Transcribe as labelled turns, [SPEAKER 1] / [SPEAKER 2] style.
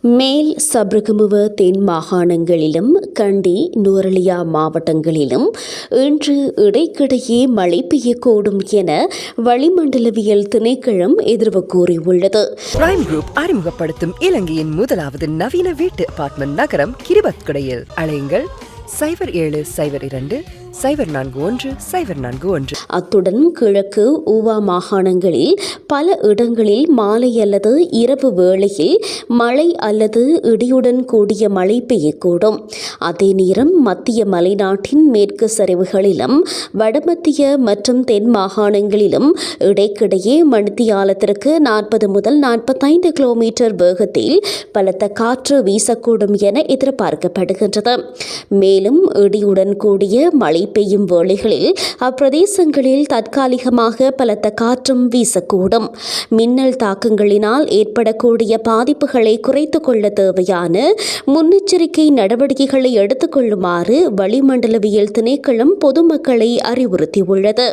[SPEAKER 1] மேல் சப்ரகமுவ தென் மாகாணங்களிலும் கண்டி நுவரலியா மாவட்டங்களிலும் இன்று இடைக்கிடையே மழை பெய்யக்கூடும் என வளிமண்டலவியல் திணைக்களம் எதிர்வு கூறியுள்ளது.
[SPEAKER 2] பிரைம் குரூப் அறிமுகப்படுத்தும் இலங்கையின் முதலாவது நவீன வீட்டு அபார்ட்மெண்ட் நகரம் கிரிபத்குடையில். அழையுங்கள் சைபர் ஏழு சைபர் இரண்டு சைபர் நான்கு ஒன்று சைபர் நான்கு ஒன்று.
[SPEAKER 1] அத்துடன் கிழக்கு ஊவா மாகாணங்களில் பல இடங்களில் மாலை அல்லது இரவு வேளையில் மழை அல்லது இடியுடன் கூடிய மழை பெய்யக்கூடும். அதே நேரம் மத்திய மலைநாட்டின் மேற்கு சரிவுகளிலும் வடமத்திய மற்றும் தென் மாகாணங்களிலும் இடைக்கிடையே மணித்தியாலத்திற்கு நாற்பது முதல் நாற்பத்தைந்து கிலோமீட்டர் வேகத்தில் பலத்த காற்று வீசக்கூடும் என எதிர்பார்க்கப்படுகின்றது. மே மேலும் இடியுடன் கூடிய மழை பெய்யும் வேளைகளில் அப்பிரதேசங்களில் தற்காலிகமாக பலத்த காற்றும் வீசக்கூடும். மின்னல் தாக்கங்களினால் ஏற்படக்கூடிய பாதிப்புகளை குறைத்து கொள்ள தேவையான முன்னெச்சரிக்கை நடவடிக்கைகளை எடுத்துக்கொள்ளுமாறு வளிமண்டலவியல் திணைக்களம் பொதுமக்களை அறிவுறுத்தியுள்ளது.